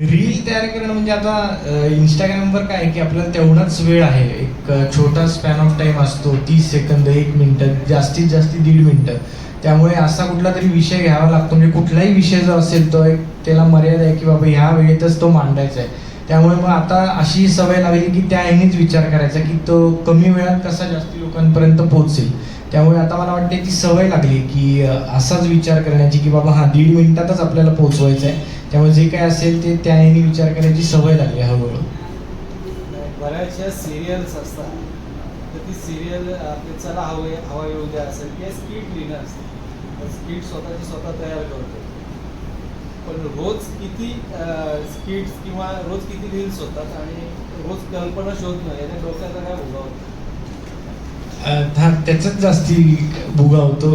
Reel तयार करणं म्हणजे आता इंस्टाग्रामवर काय आहे की आपल्याला तेवढाच वेळ आहे. एक छोटा स्पॅन ऑफ टाईम असतो. तीस सेकंद एक मिनटं जास्तीत जास्त दीड मिनटं त्यामुळे असा कुठला तरी विषय घ्यावा लागतो. म्हणजे कुठलाही विषय जो असेल तो एक त्याला मर्यादा आहे की बाबा ह्या वेळेतच तो मांडायचा आहे. त्यामुळे मग आता अशी सवय लागली की त्या ह्यानीच विचार करायचा की तो कमी वेळात कसा जास्त लोकांपर्यंत पोहोचेल. त्यामुळे आता मला वाटते ती सवय लागली की असाच विचार करण्याची की बाबा हा दीड मिनिटातच आपल्याला पोहोचवायचं आहे. त्यामुळे जे काय असेल ते त्याने विचार करायची सवय लागली हळूहळू. बऱ्याचशा सिरियल्स असतात. तर ती सिरियल आपले चला हवे हवा येऊ द्या असेल किंवा स्किट लिहिणं असतं स्किट स्वतःची स्वतः तयार करतो. पण रोज किती स्किट्स किंवा रोज किती रील्स होतात आणि रोज कल्पना शोधणं याने डोक्याचा काय भोगा होतो? त्याचाच जास्ती भुगा होतो.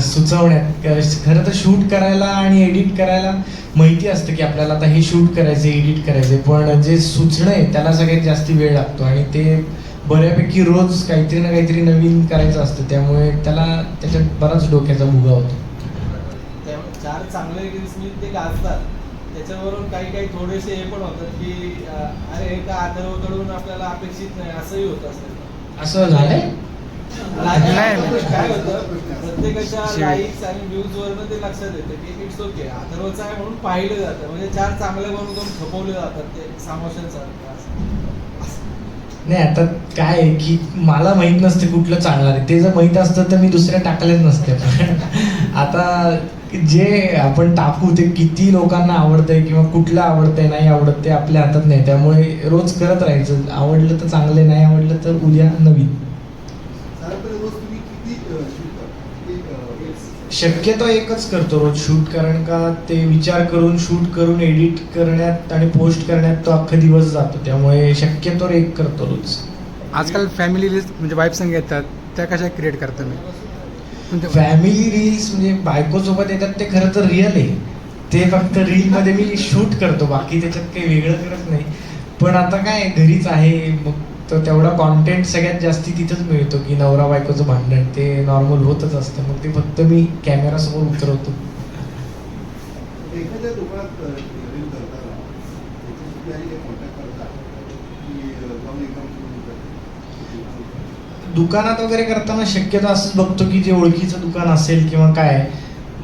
सुचवण्यात खरं तर शूट करायला आणि एडिट करायला माहिती असतं की आपल्याला आता हे शूट करायचं एडिट करायचं पण जे सुचणं आहे त्याला सगळ्यात जास्ती वेळ लागतो आणि ते बऱ्यापैकी रोज काहीतरी ना काहीतरी नवीन करायचं असतं. त्यामुळे त्याला त्याच्यात बराच डोक्याचा भुगा होतो. त्यामुळे चार चांगले रील्स मी ते गाजतात. त्याच्यावरून काही काही थोडेसे हे पण होतात की अरे हे का कडून आपल्याला अपेक्षित नाही. असंही होत असेल. असं झालंय? नाही, नाही. काय होतं प्रत्येकाच्या. लाईक्स आणि व्ह्यूज वरनं ते लक्षात येतं की इट्स ओके अथर्वचं आहे म्हणून पाहिलं जातं. म्हणजे चार चांगले बनवून करून खपवले जातात ते सामोशन नाही आता काय आहे की मला माहीत नसते कुठलं चालणार आहे. ते जर माहीत असतं तर मी दुसऱ्या टाकलेच नसते. आता जे आपण टाकू ते किती लोकांना आवडतंय किंवा कुठलं आवडतंय नाही आवडत ते आपल्या हातात नाही. त्यामुळे रोज करत राहायचं. आवडलं तर चांगले नाही आवडलं तर उद्या नवीन साधारणपणे रोज तुम्ही किती शूट करता किती reels? शक्यतो एकच करतो रोज शूट कारण का ते विचार करून शूट करून एडिट करण्यात आणि पोस्ट करण्यात तो अख्खा दिवस जातो. त्यामुळे शक्यतो एक करतो रोज. आजकाल फॅमिली लिस्ट म्हणजे वाईफ संग येतात त्या कशा क्रिएट करता मी फॅमिली रील्स म्हणजे बायकोसोबत येतात ते खरं तर रिअल आहे. ते फक्त रील मध्ये मी शूट करतो बाकी त्याच्यात काही वेगळं करत नाही. पण आता काय घरीच आहे मग तो तेवढा कॉन्टेंट सगळ्यात जास्ती तिथंच मिळतो की नवरा बायकोचं भांडण ते नॉर्मल होतच असतं. मग ते फक्त मी कॅमेरा समोर उतरवतो. एखाद्या करताना कॉन्टॅक्ट करता की? जाऊन एकदम? दुकानात वगैरे करताना शक्यतो असंच बघतो की जे ओळखीचं दुकान असेल किंवा काय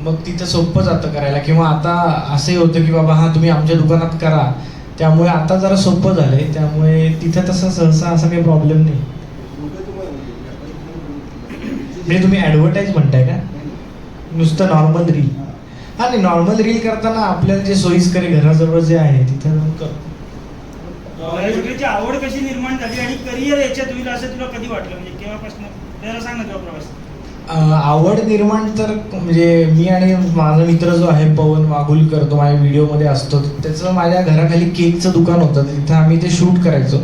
मग तिथं सोपं जातं करायला. किंवा आता असंही होतं की बाबा हा तुम्ही आमच्या दुकानात करा. त्यामुळे आता जरा सोपं झालंय. त्यामुळे तिथं तसं सहसा असा काही प्रॉब्लेम नाही. म्हणजे तुम्ही ॲडव्हर्टाईज म्हणताय का? नुसतं नॉर्मल रील हां नाही नॉर्मल रील करताना आपल्याला जे सोयीस्कर घराजवळ जे आहे तिथं जाऊन करतो आवड कशी निर्माण झाली आणि करिअर याच्यात होईल असं तुला कधी वाटलं? म्हणजे केव्हापासून? जरा सांग ना तुला प्रवास. आवड निर्माण तर म्हणजे मी आणि माझा मित्र जो आहे पवन वाघुलकर तो माझ्या व्हिडिओमध्ये असतो. त्याचं माझ्या घराखाली केकचं दुकान होतं. तिथं आम्ही ते शूट करायचो.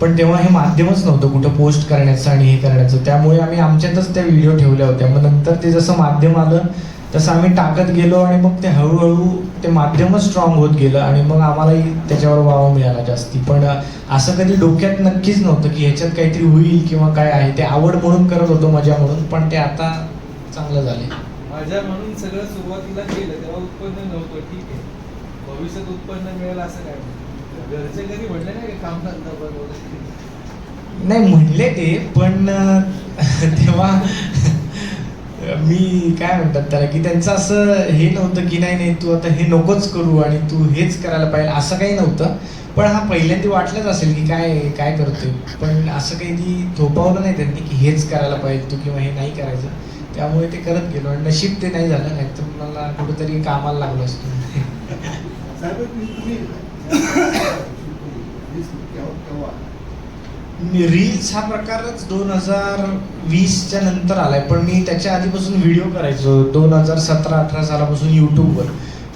पण तेव्हा हे माध्यमच नव्हतं कुठं पोस्ट करण्याचं आणि हे करण्याचं त्यामुळे आम्ही आमच्यातच त्या व्हिडिओ ठेवल्या होत्या. मग नंतर ते जसं माध्यम आलं तसं आम्ही टाकत गेलो आणि मग ते हळूहळू ते माध्यमच स्ट्रॉंग होत गेलं आणि मग आम्हालाही त्याच्यावर वाव मिळाला जास्ती. पण असं कधी डोक्यात नक्कीच नव्हतं की ह्याच्यात काहीतरी होईल किंवा काय आहे. ते आवड म्हणून करत होतो मजा म्हणून पण ते आता चांगलं झाले माझ्या म्हणून सगळं सुरुवातीला केलं तेव्हा उत्पन्न नव्हतं. ठीक आहे. भविष्यात उत्पन्न मिळेल असं काय. घरचे कधी म्हणले नाही काम धंदा नाही म्हणले ते पण तेव्हा मी काय म्हणतात त्याला की त्यांचं असं हे नव्हतं की नाही नाही तू आता हे नकोच करू आणि तू हेच करायला पाहिजे असं काही नव्हतं. पण हा पहिल्यांदा वाटलंच असेल की काय काय करतोय. पण असं काही ती थोपावलं नाही त्यांनी की हेच करायला पाहिजे तू किंवा हे नाही करायचं. त्यामुळे ते करत गेलो आणि नशीब ते नाही झालं नाही तर मला कुठेतरी कामाला लागलो असतो. रील्स हा प्रकारच दोन हजार वीसच्या नंतर आलाय. पण मी त्याच्या आधीपासून व्हिडिओ करायचो. दोन हजार सतरा अठरा सालापासून यूट्यूबवर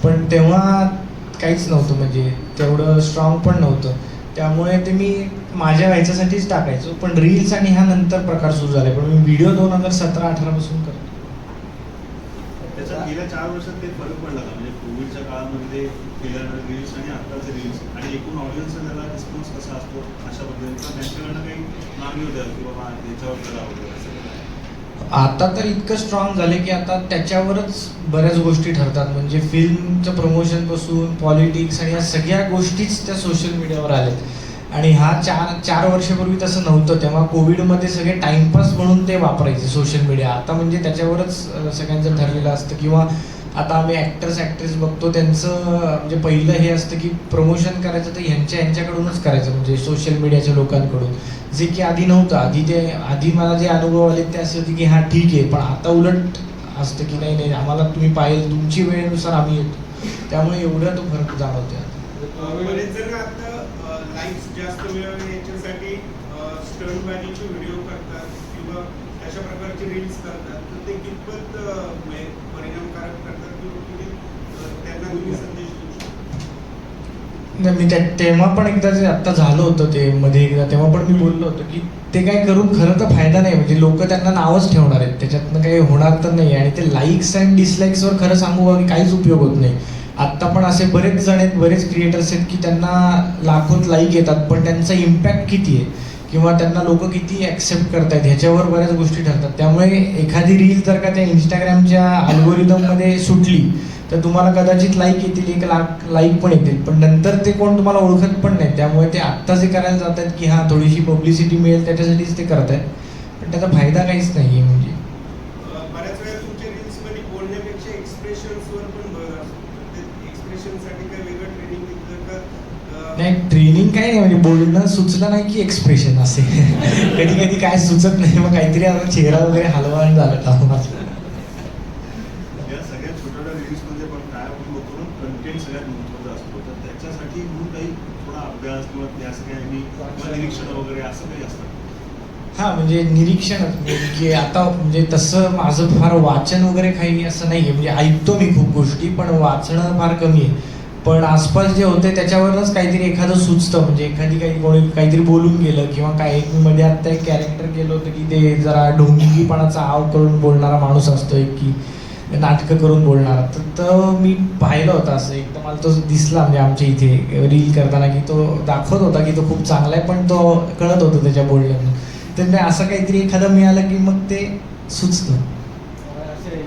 पण तेव्हा काहीच नव्हतं म्हणजे तेवढं स्ट्रॉंग पण नव्हतं. त्यामुळे ते मी माझ्या व्हायच्यासाठीच टाकायचो. पण रील्स आणि ह्या नंतर प्रकार सुरू झाले. पण मी व्हिडिओ दोन हजार सतरा अठरापासून करतो गेल्या चार वर्षात काही फरक पडला का? म्हणजे कोविडच्या काळामध्ये केलेल्या रील्स आणि आत्ताचे रील्स आणि एकूण ऑडियन्स त्याला रिस्पॉन्स कसा असतो अशा पद्धतीने त्यांच्याकडनं काही मागणी होत्या की बाबा याच्यावर करा वगैरे असं आता तर इतकं स्ट्रॉंग झाले की आता त्याच्यावरच बऱ्याच गोष्टी ठरतात. म्हणजे फिल्मचं प्रमोशनपासून पॉलिटिक्स आणि या सगळ्या गोष्टीच त्या सोशल मीडियावर आल्यात. आणि हा चार चार वर्षापूर्वी तसं नव्हतं. तेव्हा कोविडमध्ये सगळे टाइमपास म्हणून ते वापरायचे सोशल मीडिया आता म्हणजे त्याच्यावरच सगळ्यांचं ठरलेलं असतं. किंवा आता आम्ही ॲक्टर्स ॲक्ट्रेस बघतो त्यांचं म्हणजे पहिलं हे असतं की प्रमोशन करायचं तर ह्यांच्या ह्यांच्याकडूनच करायचं. म्हणजे सोशल मीडियाच्या लोकांकडून. जे की आधी नव्हतं. आधी ते आधी मला जे अनुभव आले ते असे होते की हां ठीक आहे पण आता उलट असतं की नाही नाही आम्हाला तुम्ही पाहिजे तुमची वेळेनुसार आम्ही येतो. त्यामुळे एवढं तो फरक जाणवतो बरेच जास्त वेळ याच्यासाठी स्टंट बॅगीचे व्हिडिओ करतात किंवा अशा प्रकारचे रील्स करतात. तर ते कितपत म्हणजे परिणामकारक करतात किंवा तुम्ही त्यांना तुम्ही संदेश देऊ शकता? नाही, मी त्या तेव्हा पण एकदा जे आत्ता झालं होतं ते मध्ये एकदा तेव्हा पण मी बोललो होतो की ते काय करून खरं तर फायदा नाही म्हणजे लोक त्यांना नावच ठेवणार आहेत. त्याच्यातनं काही होणार तर नाही. आणि ते लाईक्स अँड डिसलाईक्सवर खरं सांगू आणि काहीच उपयोग होत नाही. आत्ता पण असे बरेच जण आहेत बरेच क्रिएटर्स आहेत की त्यांना लाखोत लाईक येतात पण त्यांचा इम्पॅक्ट किती आहे? किंवा त्यांना लोक किती ॲक्सेप्ट करतायत? ह्याच्यावर बऱ्याच गोष्टी ठरतात. त्यामुळे एखादी रील जर का त्या इंस्टाग्रामच्या अल्गोरिदममध्ये सुटली तर तुम्हाला कदाचित लाईक येतील एक लाख लाईक पण येतील. पण नंतर ते कोण तुम्हाला ओळखत पण नाही त्यामुळे ते आत्ता जे करायला जात आहेत की हां थोडीशी पब्लिसिटी मिळेल त्याच्यासाठीच ते करत आहेत पण त्याचा फायदा काहीच नाही. आहे म्हणजे अ, बऱ्याच वेळा तुमच्या रील्समध्ये बोलण्यापेक्षा एक्सप्रेशन्सवर पण भर असतो ते एक्सप्रेशनसाठी काय वेगळं ट्रेनिंग घेतलं का अ, नाही ट्रेनिंग काय नाही म्हणजे बोलणं सुचलं नाही की एक्सप्रेशन असे. कधी कधी काय सुचत नाही मग काहीतरी आता चेहरा वगैरे हलवा आणि झालं काम माझं. या सगळ्या छोट्या छोट्या रील्समध्ये पण काय आपण बघतो ना कंटेंट सगळ्यात महत्त्वाचा असतो. तर त्याच्यासाठी म्हणून काही थोडा अभ्यास किंवा त्या सगळ्यांनी किंवा निरीक्षण वगैरे असं काही असतं? हा म्हणजे निरीक्षणच म्हणजे की आता म्हणजे तसं माझं फार वाचन वगैरे काही असं नाही आहे म्हणजे ऐकतो मी खूप गोष्टी पण वाचणं फार कमी आहे. पण आसपास जे होते त्याच्यावरच काहीतरी एखादं सुचतं. म्हणजे एखादी काही कोणी काहीतरी बोलून गेलं किंवा काही एक मध्ये आत्ता एक कॅरेक्टर केलं होतं की ते जरा ढोंगीपणाचा आव करून बोलणारा माणूस असतो एक की नाटकं करून बोलणारा. तर तो मी पाहिलं होतं असं. एकदम मला तो दिसला म्हणजे आमच्या इथे रील करताना की तो दाखवत होता की तो खूप चांगला आहे पण तो कळत होतं त्याच्या बोलण्यातून. तर मी असं काहीतरी एखादं मिळालं की मग ते सुचतं.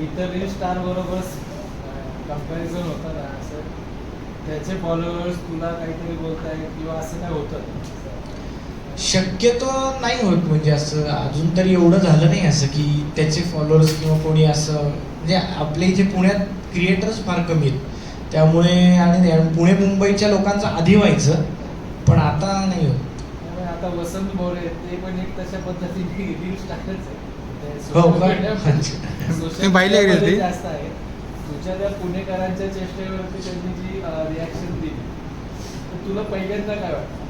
इतर रील स्टार बरोबर होतं ना असं. त्याचे फॉलोअर्स तुला काहीतरी बोलतायत किंवा असं काय होतं शक्यतो नाही होत म्हणजे असं अजून तरी एवढं झालं नाही असं की त्याचे फॉलोअर्स किंवा कोणी असं म्हणजे आपल्या इथे पुण्यात क्रिएटर्स फार कमी आहेत त्यामुळे आणि पुणे मुंबईच्या लोकांचं आधी व्हायचं पण आता नाही होत आता वसंत मोरे ते पण एक तशा पद्धतीने रील स्टारच आहे ते हो social का? media- अच्छा. social ते पाहिली आहे का media मध्ये ती? जास्त आहे तुझ्या त्या पुणेकरांच्या चेष्टेवरती त्यांनी जी रिॲक्शन दिली तर तुला पहिल्यांदा काय वाटतं?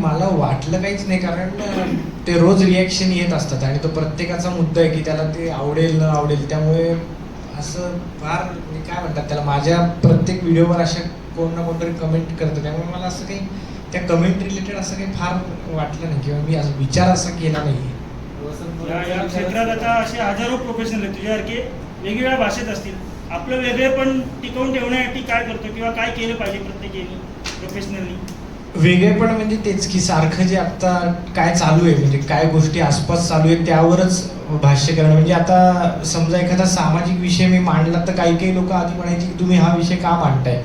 मला वाटलं काहीच नाही कारण ते रोज रिॲक्शन येत असतात आणि तो प्रत्येकाचा मुद्दा आहे की त्याला ते आवडेल न आवडेल. त्यामुळे असं फार म्हणजे काय म्हणतात त्याला माझ्या प्रत्येक व्हिडिओवर अशा कोण ना कोणतरी कमेंट करतं. त्यामुळे मला असं काही त्या कमेंट रिलेटेड असं काही फार वाटलं नाही किंवा मी असं विचार असा केला नाही या क्षेत्रात आता असे हजारो प्रोफेशनल आहेत. तुझ्यासारखे वेगवेगळ्या भाषेत असतील. आपलं वेगळेपण टिकवून ठेवण्यासाठी काय करतो किंवा काय केलं पाहिजे प्रत्येकाने प्रोफेशनली वेगळेपण म्हणजे तेच की सारखं जे आता काय चालू आहे म्हणजे काय गोष्टी आसपास चालू आहेत त्यावरच भाष्य करणं. म्हणजे आता समजा एखादा सामाजिक विषय मी मांडला तर काही काही लोक आधी म्हणायची की तुम्ही हा विषय का मांडताय?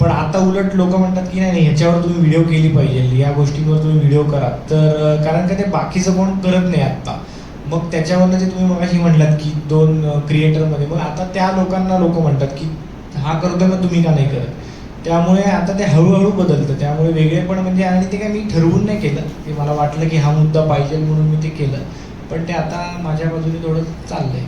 पण आता उलट लोक म्हणतात की नाही नाही ह्याच्यावर तुम्ही व्हिडिओ केली पाहिजे या गोष्टींवर तुम्ही व्हिडिओ करा. तर कारण का ते बाकीचं कोण करत नाही आत्ता. मग त्याच्यावरनं ते तुम्ही मगाशी म्हणलात की दोन क्रिएटरमध्ये मग आता त्या लोकांना लोक म्हणतात की हा करतो मग तुम्ही का नाही करत? त्यामुळे आता ते हळूहळू बदलतं. त्यामुळे वेगळे पण म्हणजे आणि ते काय मी ठरवून नाही केलं. ते मला वाटलं की हा मुद्दा पाहिजे म्हणून मी ते केलं. पण ते आता माझ्या बाजूने थोडं चाललंय.